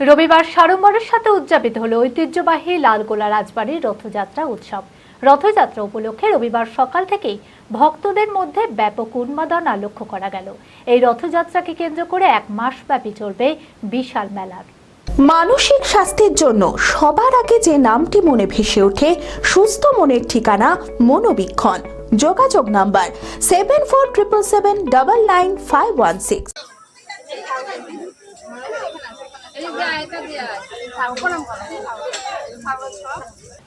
রবিবার সাড়ম্বরের সাথে উদযাপিত হলো ঐতিহ্যবাহী লালগোলা রাজবাড়ির রথযাত্রা উৎসব। রথযাত্রা উপলক্ষে রবিবার সকাল থেকেই ভক্তদের মধ্যে ব্যাপক উন্মাদনা লক্ষ্য করা গেল। এই রথযাত্রাকে কেন্দ্র করে এক মাস ব্যাপী চলবে বিশাল মেলার মানসিক স্বাস্থ্যের জন্য সবার আগে যে নামটি মনে ভেসে ওঠে, সুস্থ মনের ঠিকানা মনোবীক্ষণ। যোগাযোগ number seven four triple seven double nine five one six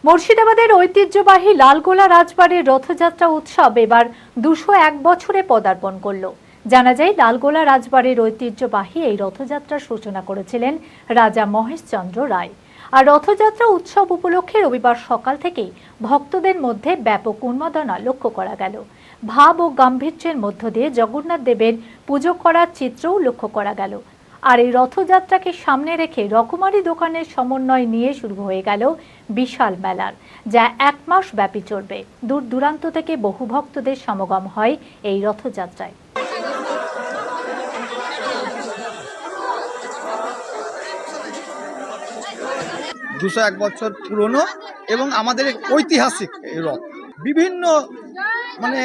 মুর্শিদাবাদের ঐতিহ্যবাহী লালগোলা রাজবাড়ির রথযাত্রা উৎসব এবার দুশো এক বছরে পদার্পণ করল। জানা যায়, লালগোলা রাজবাড়ির ঐতিহ্যবাহী এই রথযাত্রার সূচনা করেছিলেন রাজা মহেশচন্দ্র রায়। আর রথযাত্রা উৎসব উপলক্ষে রবিবার সকাল থেকেই ভক্তদের মধ্যে ব্যাপক উন্মাদনা লক্ষ্য করা গেল। ভাব ও গাম্ভীর্যের মধ্য দিয়ে জগন্নাথ দেবের পুজো করার চিত্রও লক্ষ্য করা গেল। আর এই রথযাত্রাকে সামনে রেখে রকমারি দোকানের সমন্বয় নিয়ে শুরু হয়ে গেল বিশাল মেলার, যা এক মাস ব্যাপী চলবে। দূর দূরান্ত থেকে বহু ভক্তদের সমাগম হয় এই রথযাত্রায়। দুশো এক বছর পুরনো এবং আমাদের ঐতিহাসিক এই রথ। বিভিন্ন মানে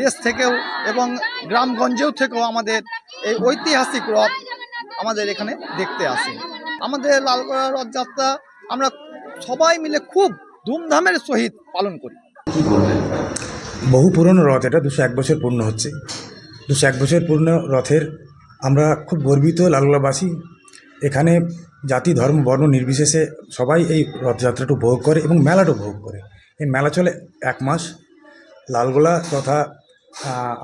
দেশ থেকেও এবং গ্রামগঞ্জেও থেকেও আমাদের এই ঐতিহাসিক রথ আমাদের এখানে দেখতে আসে। আমাদের লালগড়া রথযাত্রা আমরা সবাই মিলে খুব ধুমধামের সহিত পালন করি। বহু পুরনো রথ এটা দুশো এক বছর পূর্ণ হচ্ছে। দুশো এক বছর পূর্ণ রথের আমরা খুব গর্বিত লালগোলাবাসী এখানে জাতি ধর্ম বর্ণ নির্বিশেষে সবাই এই রথযাত্রাটা উপভোগ করে এবং মেলাটা উপভোগ করে। এই মেলা চলে এক মাস। লালগোলা তথা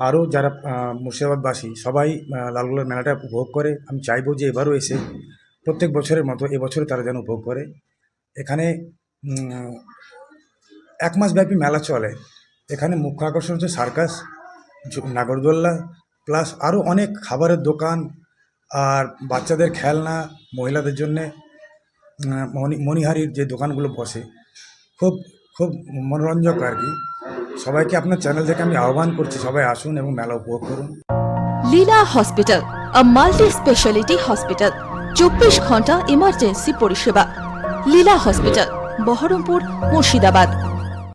আরও যারা মুর্শিদাবাদবাসী, সবাই লালগোলার মেলাটা উপভোগ করে। আমি চাইব যে এবারও এসে প্রত্যেক বছরের মতো এবছরে তারা যেন উপভোগ করে। এখানে এক মাস ব্যাপী মেলা চলে। এখানে মুখ্য আকর্ষণ হচ্ছে সার্কাস নাগরদোল্লা, প্লাস আরও অনেক খাবারের দোকান আর বাচ্চাদের খেলনা, মহিলাদের জন্যে মণিহারির যে দোকানগুলো বসে। খুব খুব মনোরঞ্জক আর কি। সবাইকে আপনার চ্যানেল থেকে আমি আহ্বান করছি, সবাই আসুন এবং মেলা উপভোগ করুন। Leela hospital a multi speciality hospital চব্বিশ ঘণ্টা ইমার্জেন্সি পরিষেবা। লীলা হসপিটাল, বহরমপুর, মুর্শিদাবাদ।